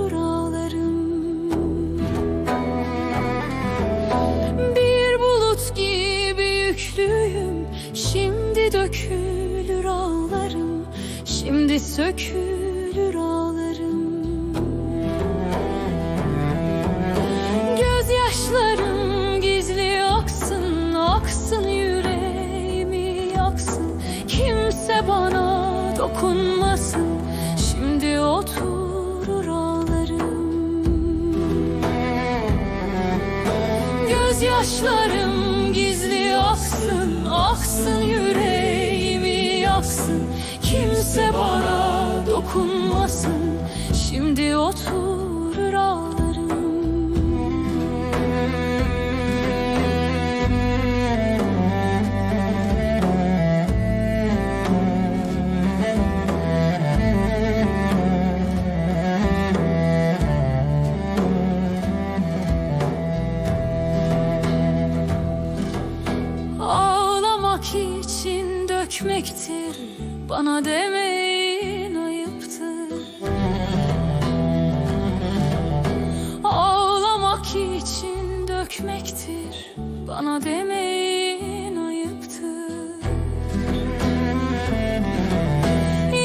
durur Bir bulut gibi yüklüyüm. Şimdi dökülür ağlarım. Şimdi sökülür ağlarım. Gözyaşlarım gizli aksın Aksın yüreğimi yaksın. Kimse bana dokunmasın. Gözyaşlarım gizli aksın Aksın yüreğimi yaksın. Kimse bana dokunmasın. Şimdi oturur ağlarım için dökmektir Bana demeyin ayıptır. Ağlamak için dökmektir. Bana demeyin ayıptır.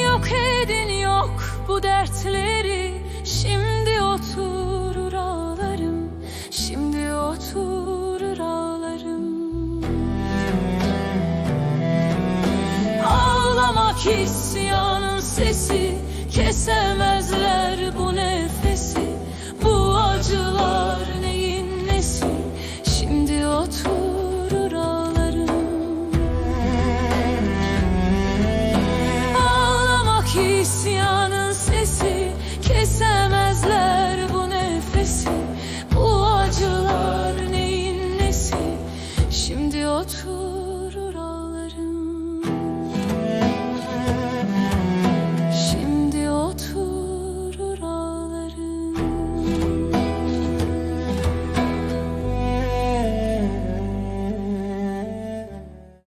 Yok edin yok bu dertleri isyanın sesi kesemez